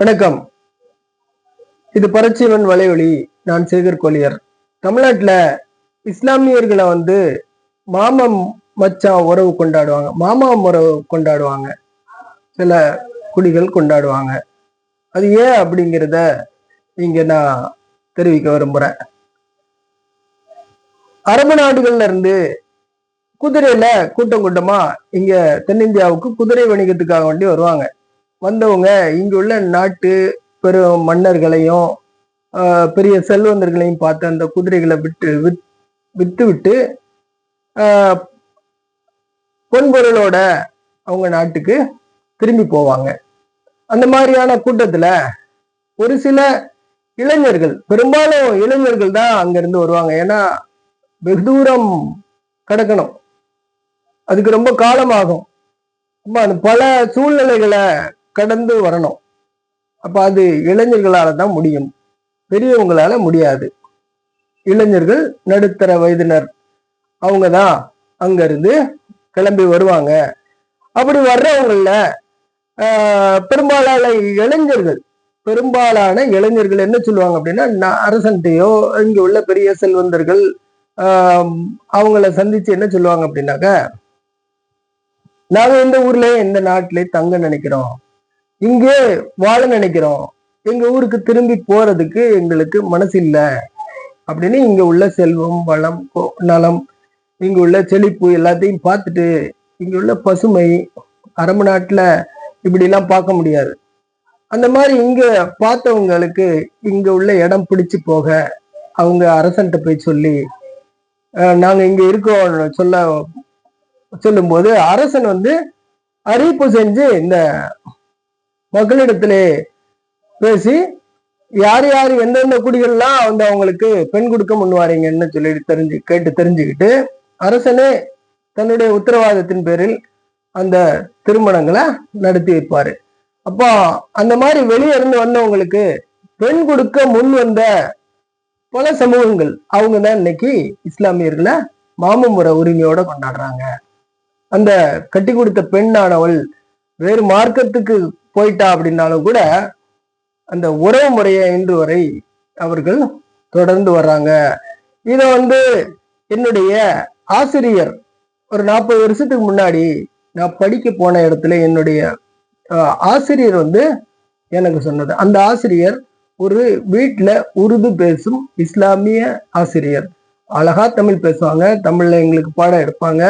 வணக்கம். இது பரச்சிவன் வலையொலி நான் சேகர் கோலியர். தமிழ்நாட்டில் இஸ்லாமியர்களை வந்து மாமம் மச்சான் உறவு கொண்டாடுவாங்க. மாமா உறவு கொண்டாடுவாங்க. சில குடிகள் கொண்டாடுவாங்க. அது ஏன் அப்படிங்கிறத இங்கே நான் தெரிவிக்க விரும்புகிறேன் அரபு நாடுகள்ல இருந்து குதிரையில கூட்டம் கூட்டமா இங்க தென்னிந்தியாவுக்கு குதிரை வணிகத்துக்காக வேண்டி வருவாங்க. வந்தவங்க இங்குள்ள நாட்டு பெரும் மன்னர்களையும் பெரிய செல்வந்தர்களையும் பார்த்து அந்த குதிரைகளை விட்டு வித் வித்து விட்டு பொன்பொருளோட அவங்க நாட்டுக்கு திரும்பி போவாங்க. அந்த மாதிரியான கூட்டத்துல ஒரு சில இளைஞர்கள் பெரும்பாலும் இளைஞர்கள் தான் அங்கிருந்து வருவாங்க. ஏன்னா வெகு தூரம் கடக்கணும். அதுக்கு ரொம்ப காலமாகும். ரொம்ப அந்த பல சூழ்நிலைகளை கடந்து வரணும். அப்போ அது இளைஞர்களால தான் முடியும். பெரியவங்களால முடியாது. இளைஞர்கள் நடுத்தர வயதினர். அவங்க தான் அங்கேருந்து கிளம்பி வருவாங்க. அப்படி வர்றவங்கள ஆஹ், பெரும்பாலான இளைஞர்கள் பெரும்பாலான இளைஞர்கள் என்ன சொல்லுவாங்க அப்படின்னா நான் அரசன்ட்டையோ இங்கே உள்ள பெரிய செல்வந்தர்கள் ஆஹ், அவங்கள சந்திச்சு என்ன சொல்லுவாங்க அப்படின்னாக்க நாங்கள் இந்த ஊர்லயே இந்த நாட்டிலே தங்க நினைக்கிறோம். இங்கே வாழ நினைக்கிறோம். எங்க ஊருக்கு திரும்பி போறதுக்கு எங்களுக்கு மனசு இல்லை அப்படின்னு இங்க உள்ள செல்வம் வளம் நலம் இங்க உள்ள செழிப்பு எல்லாத்தையும் பார்த்துட்டு இங்க உள்ள பசுமை அரபு நாட்டுல இப்படிலாம் பார்க்க முடியாது. அந்த மாதிரி இங்க பார்த்தவங்களுக்கு இங்க உள்ள இடம் பிடிச்சு போக அவங்க அரசன்ட்ட போய் சொல்லி நாங்க இங்க இருக்கோம் சொல்ல சொல்லும்போது அரசன் வந்து அறிவிப்பு செஞ்சு இந்த மக்களிடத்திலே பேசி யார் யார் எந்தெந்த குடிகள்லாம் வந்து அவங்களுக்கு பெண் கொடுக்க முன்வாரீங்கன்னு சொல்லி தெரிஞ்சு கேட்டு தெரிஞ்சுக்கிட்டு அரசனே தன்னுடைய உத்தரவாதத்தின் பேரில் அந்த திருமணங்களை நடத்தி வைப்பாரு. அப்போ அந்த மாதிரி வெளியே இருந்து வந்தவங்களுக்கு பெண் கொடுக்க முன் வந்த பல சமூகங்கள் அவங்க தான் இன்னைக்கு இஸ்லாமியர்களை மாமமுறை உரிமையோட கொண்டாடுறாங்க. அந்த கட்டி கொடுத்த பெண்ணானவள் வேறு மார்க்கத்துக்கு போயிட்டா அப்படின்னாலும் கூட அந்த உறவு முறையை இன்று வரை அவர்கள் தொடர்ந்து வர்றாங்க. இதை வந்து என்னுடைய ஆசிரியர் ஒரு நாற்பது வருஷத்துக்கு முன்னாடி நான் படிக்க போன இடத்துல என்னுடைய ஆசிரியர் வந்து எனக்கு சொன்னது. அந்த ஆசிரியர் ஒரு வீட்டில் உருது பேசும் இஸ்லாமிய ஆசிரியர். அழகா தமிழ் பேசுவாங்க தமிழ்ல எங்களுக்கு பாடம் எடுப்பாங்க.